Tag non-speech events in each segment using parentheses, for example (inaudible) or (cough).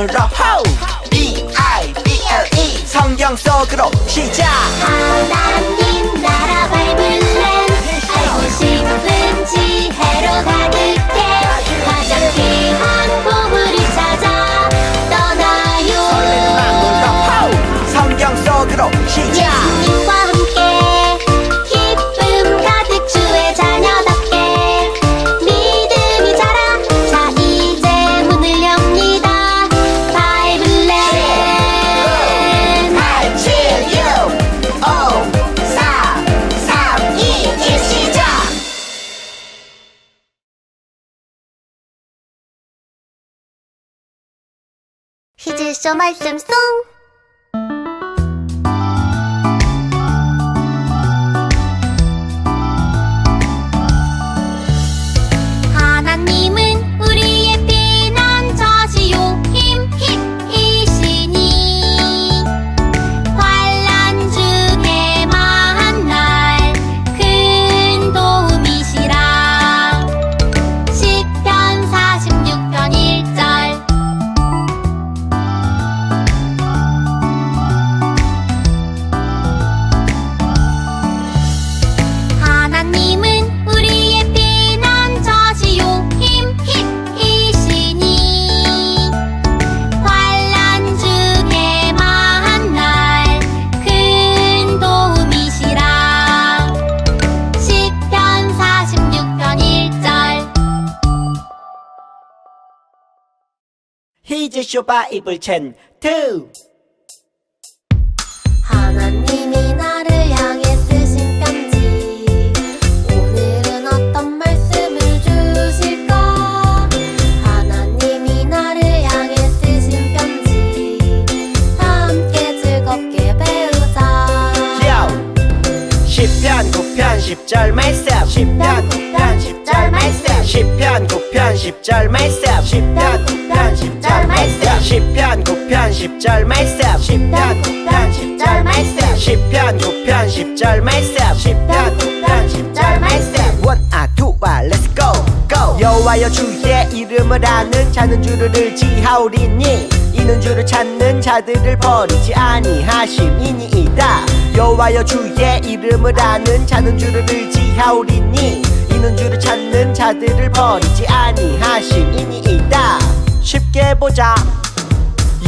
마음으로 호 B-I-B-L-E 성경 속으로 시작. 하나님 小麦什么松。 쇼 바이블 챈2 하나님이 나를 향해 쓰신 편지. 오늘은 어떤 말씀을 주실까? 하나님이 나를 향해 쓰신 편지. 함께 즐겁게 배우자. 요! 10편 9편 10절 말씀. 10편 9편 10절 말씀. 10편 9편 10절 말씀. 10편 9편 10절 10편 9편 10절 말씀. 10편 9편 10절 말씀. 10편 9편 10절 말씀. 10편 9편 10절 말씀. 원아 두아 렛츠 고 고! 여호와여 주의 이름을 아는 자는 주를 의지하오리니 이는 주를 찾는 자들을 버리지 아니하심이니이다. 여호와여 주의 이름을 아는 자는 주를 의지하오리니 이는 주를 찾는 자들을 버리지 아니하심이니이다. 쉽게 보자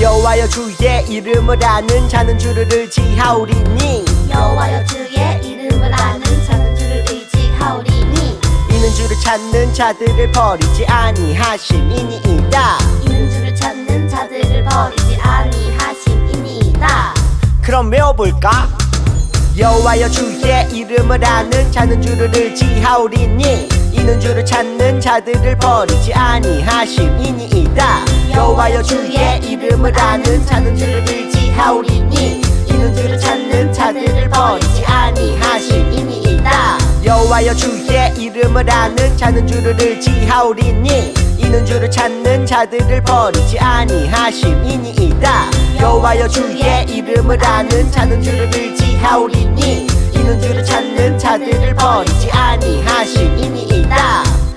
여호와여 주의 이름을 아는 자는 주를 의지하오리니. 여호와여 주의 이름을 아는 자는 주를 의지하오리니. 이는 주를 찾는 자들을 버리지 아니하심이니이다. 이는 주를 찾는 자들을 버리지 아니하심이니이다. 그럼 외워볼까? 여호와여 주의 이름을 아는 자는 주를 의지하오리니 이는 주를 찾는 자들을 버리지 아니하심이니 이다. 여호와여 주의 이름을 아는 자는 주를 의지하오리니 이는 주를 찾는 자들을 버리지 아니하심이니 이다. 여호와여 주의 이름을 아는 자는 주를 의지하오리니 이는 주를 찾는 자들을 버리지 아니하심이니이다. 여호와여 주의 이름을 아는 자는 주를 의지하오리니 이는 주를 찾는 자들을 버리지 아니하심이니이다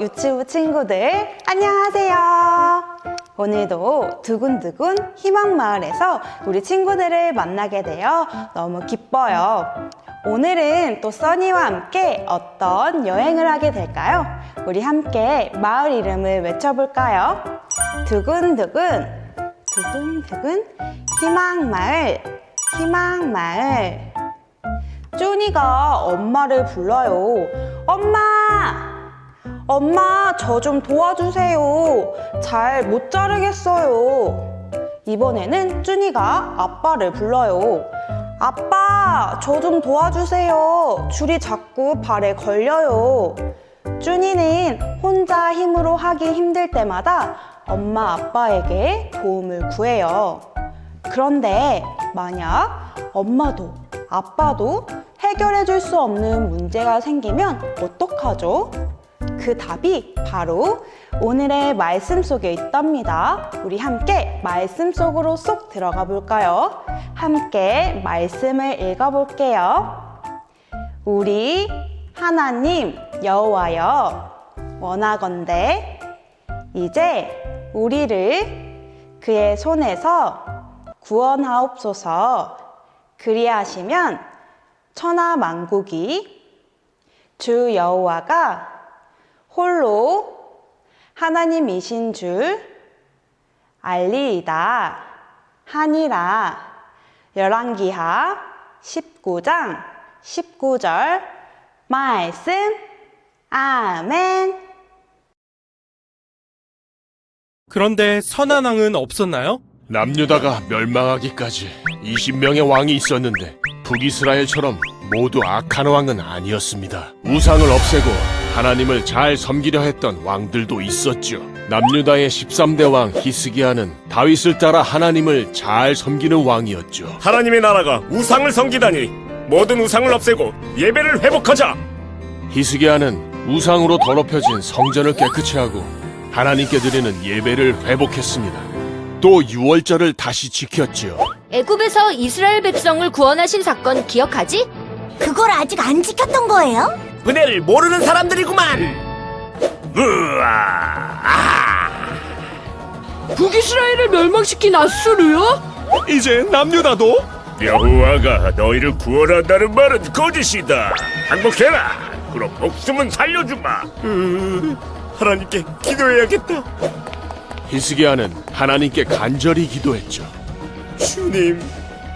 유치부 친구들 안녕하세요. 오늘도 두근두근 희망마을에서 우리 친구들을 만나게 되어 너무 기뻐요. 오늘은 또 써니와 함께 어떤 여행을 하게 될까요? 우리 함께 마을 이름을 외쳐볼까요? 두근두근 두근두근 희망마을 희망마을 쭈니가 엄마를 불러요. 엄마! 엄마, 저 좀 도와주세요. 잘 못 자르겠어요. 이번에는 쭈니가 아빠를 불러요. 아빠, 저 좀 도와주세요. 줄이 자꾸 발에 걸려요. 쭈니는 혼자 힘으로 하기 힘들 때마다 엄마 아빠에게 도움을 구해요. 그런데 만약 엄마도 아빠도 해결해 줄 수 없는 문제가 생기면 어떡하죠? 그 답이 바로 오늘의 말씀 속에 있답니다. 우리 함께 말씀 속으로 쏙 들어가 볼까요? 함께 말씀을 읽어 볼게요. 우리 하나님 여호와여 원하건대 이제 우리를 그의 손에서 구원하옵소서 그리하시면 천하 만국이 주 여호와가 홀로 하나님이신 줄 알리이다 하니라 열왕기하 19장 19절 말씀 아멘 그런데 선한 왕은 없었나요? 남유다가 멸망하기까지 20명의 왕이 있었는데 북이스라엘처럼 모두 악한 왕은 아니었습니다. 우상을 없애고 하나님을 잘 섬기려 했던 왕들도 있었죠. 남유다의 13대 왕 히스기야는 다윗을 따라 하나님을 잘 섬기는 왕이었죠. 하나님의 나라가 우상을 섬기다니 모든 우상을 없애고 예배를 회복하자 히스기야는 우상으로 더럽혀진 성전을 깨끗이 하고 하나님께 드리는 예배를 회복했습니다. 또 유월절을 다시 지켰지요. 애굽에서 이스라엘 백성을 구원하신 사건 기억하지? 그걸 아직 안 지켰던 거예요? 은혜를 모르는 사람들이구만. 으아. 북이스라엘을 멸망시킨 아수르요? 이제 남유다도? 여호와가 너희를 구원한다는 말은 거짓이다. 항복해라. 그럼 목숨은 살려주마. 하나님께 기도해야겠다. 히스기야는 하나님께 간절히 기도했죠. 주님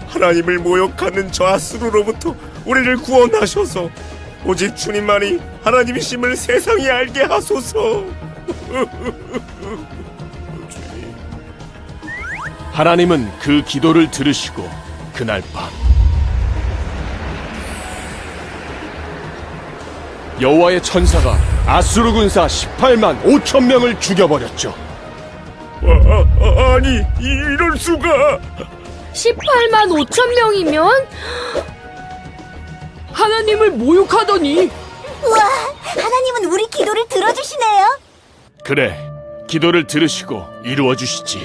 하나님을 모욕하는 저 아수르로부터 우리를 구원하셔서 오직 주님만이 하나님이심을 세상이 알게 하소서. (laughs) 하나님은 그 기도를 들으시고 그날 밤 여호와의 천사가 아수르 군사 18만 5천 명을 죽여버렸죠. 아, 아, 아니 이- 이럴 수가. 18만 5천 명이면 하나님을 모욕하더니 우와, 하나님은 우리 기도를 들어주시네요. 그래, 기도를 들으시고 이루어 주시지.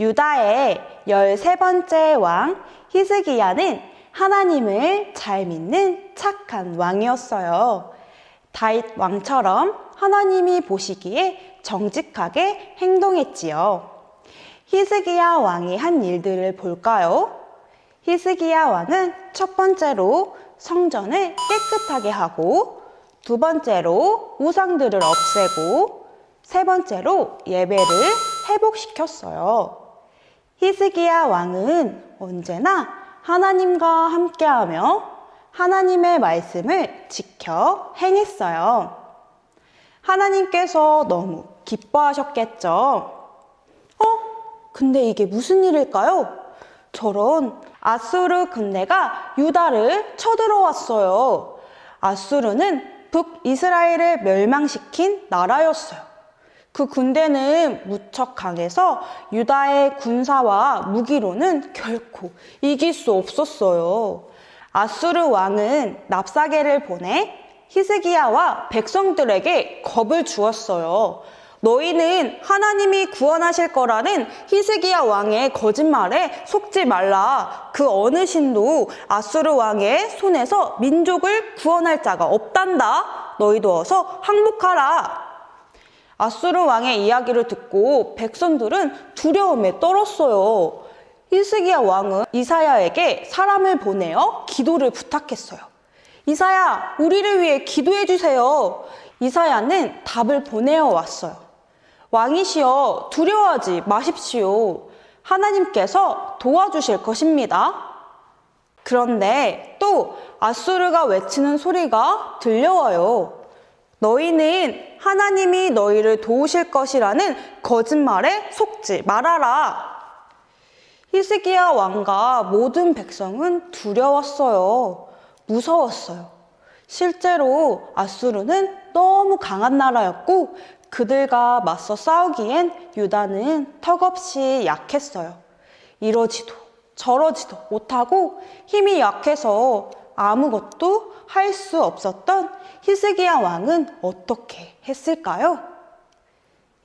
유다의 13번째 왕 히스기야는 하나님을 잘 믿는 착한 왕이었어요. 다윗 왕처럼 하나님이 보시기에 정직하게 행동했지요. 히스기야 왕이 한 일들을 볼까요? 히스기야 왕은 첫 번째로 성전을 깨끗하게 하고 두 번째로 우상들을 없애고 세 번째로 예배를 회복시켰어요. 히스기야 왕은 언제나 하나님과 함께하며 하나님의 말씀을 지켜 행했어요. 하나님께서 너무 기뻐하셨겠죠. 어? 근데 이게 무슨 일일까요? 저런 아수르 군대가 유다를 쳐들어왔어요. 아수르는 북이스라엘을 멸망시킨 나라였어요. 그 군대는 무척 강해서 유다의 군사와 무기로는 결코 이길 수 없었어요. 아수르 왕은 납사계를 보내 히스기야와 백성들에게 겁을 주었어요. 너희는 하나님이 구원하실 거라는 히스기야 왕의 거짓말에 속지 말라. 그 어느 신도 아수르 왕의 손에서 민족을 구원할 자가 없단다. 너희도 어서 항복하라. 아수르 왕의 이야기를 듣고 백성들은 두려움에 떨었어요. 히스기야 왕은 이사야에게 사람을 보내어 기도를 부탁했어요. 이사야, 우리를 위해 기도해 주세요. 이사야는 답을 보내어 왔어요. 왕이시여, 두려워하지 마십시오. 하나님께서 도와주실 것입니다. 그런데 또 아수르가 외치는 소리가 들려와요. 너희는 하나님이 너희를 도우실 것이라는 거짓말에 속지 말아라. 히스기야 왕과 모든 백성은 두려웠어요. 무서웠어요. 실제로 아수르는 너무 강한 나라였고 그들과 맞서 싸우기엔 유다는 턱없이 약했어요. 이러지도 저러지도 못하고 힘이 약해서 아무것도 할 수 없었던 히스기야 왕은 어떻게 했을까요?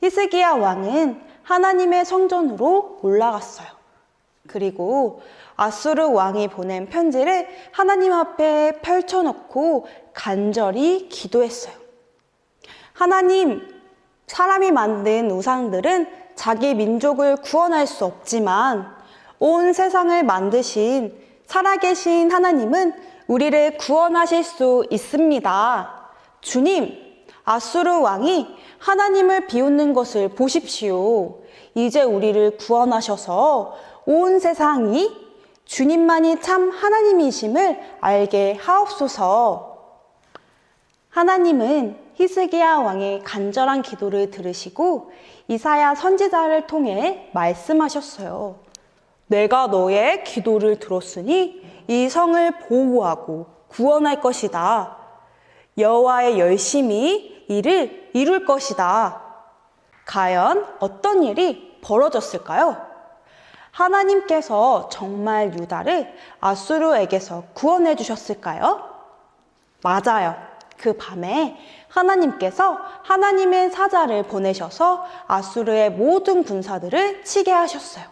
히스기야 왕은 하나님의 성전으로 올라갔어요. 그리고 아수르 왕이 보낸 편지를 하나님 앞에 펼쳐놓고 간절히 기도했어요. 하나님, 사람이 만든 우상들은 자기 민족을 구원할 수 없지만 온 세상을 만드신 살아계신 하나님은 우리를 구원하실 수 있습니다. 주님, 아수르 왕이 하나님을 비웃는 것을 보십시오. 이제 우리를 구원하셔서 온 세상이 주님만이 참 하나님이심을 알게 하옵소서. 하나님은 히스기야 왕의 간절한 기도를 들으시고 이사야 선지자를 통해 말씀하셨어요. 내가 너의 기도를 들었으니 이 성을 보호하고 구원할 것이다. 여호와의 열심히 이를 이룰 것이다. 과연 어떤 일이 벌어졌을까요? 하나님께서 정말 유다를 아수르에게서 구원해 주셨을까요? 맞아요. 그 밤에 하나님께서 하나님의 사자를 보내셔서 아수르의 모든 군사들을 치게 하셨어요.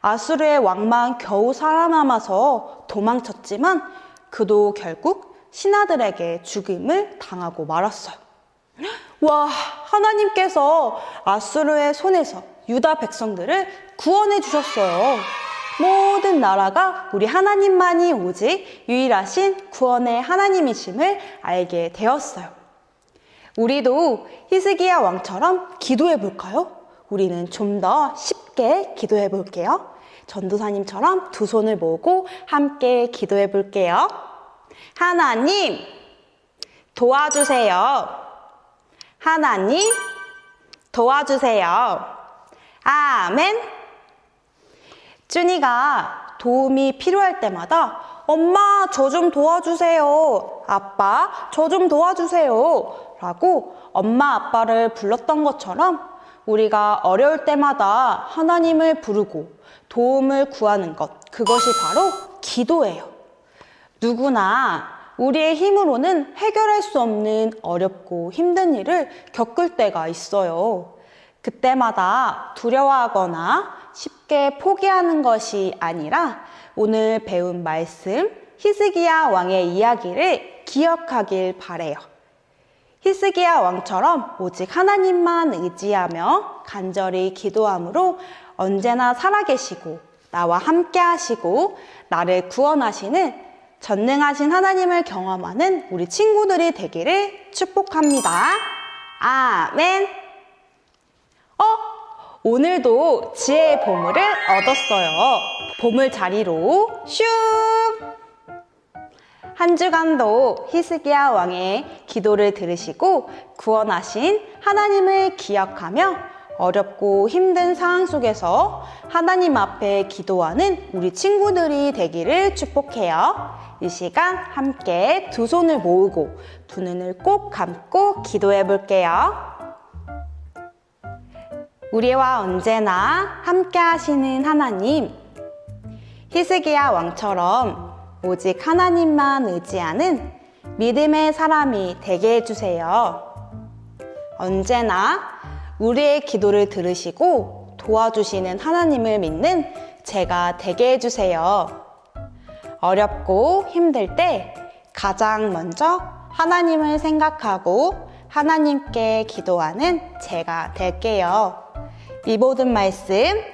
아수르의 왕만 겨우 살아남아서 도망쳤지만 그도 결국 신하들에게 죽임을 당하고 말았어요. 와, 하나님께서 아수르의 손에서 유다 백성들을 구원해 주셨어요. 모든 나라가 우리 하나님만이 오직 유일하신 구원의 하나님이심을 알게 되었어요. 우리도 히스기야 왕처럼 기도해 볼까요? 우리는 좀 더 쉽게 기도해 볼게요. 전도사님처럼 두 손을 모으고 함께 기도해 볼게요. 하나님, 도와주세요. 하나님, 도와주세요. 아멘. 준이가 도움이 필요할 때마다 엄마, 저 좀 도와주세요. 아빠, 저 좀 도와주세요. 라고 엄마, 아빠를 불렀던 것처럼 우리가 어려울 때마다 하나님을 부르고 도움을 구하는 것, 그것이 바로 기도예요. 누구나 우리의 힘으로는 해결할 수 없는 어렵고 힘든 일을 겪을 때가 있어요. 그때마다 두려워하거나 쉽게 포기하는 것이 아니라 오늘 배운 말씀 히스기야 왕의 이야기를 기억하길 바래요. 히스기야 왕처럼 오직 하나님만 의지하며 간절히 기도함으로 언제나 살아계시고 나와 함께 하시고 나를 구원하시는 전능하신 하나님을 경험하는 우리 친구들이 되기를 축복합니다. 아멘. 어? 오늘도 지혜의 보물을 얻었어요. 보물 자리로 슝! 한 주간도 히스기야 왕의 기도를 들으시고 구원하신 하나님을 기억하며 어렵고 힘든 상황 속에서 하나님 앞에 기도하는 우리 친구들이 되기를 축복해요. 이 시간 함께 두 손을 모으고 두 눈을 꼭 감고 기도해 볼게요. 우리와 언제나 함께 하시는 하나님, 히스기야 왕처럼 오직 하나님만 의지하는 믿음의 사람이 되게 해주세요. 언제나 우리의 기도를 들으시고 도와주시는 하나님을 믿는 제가 되게 해주세요. 어렵고 힘들 때 가장 먼저 하나님을 생각하고 하나님께 기도하는 제가 될게요. 이 모든 말씀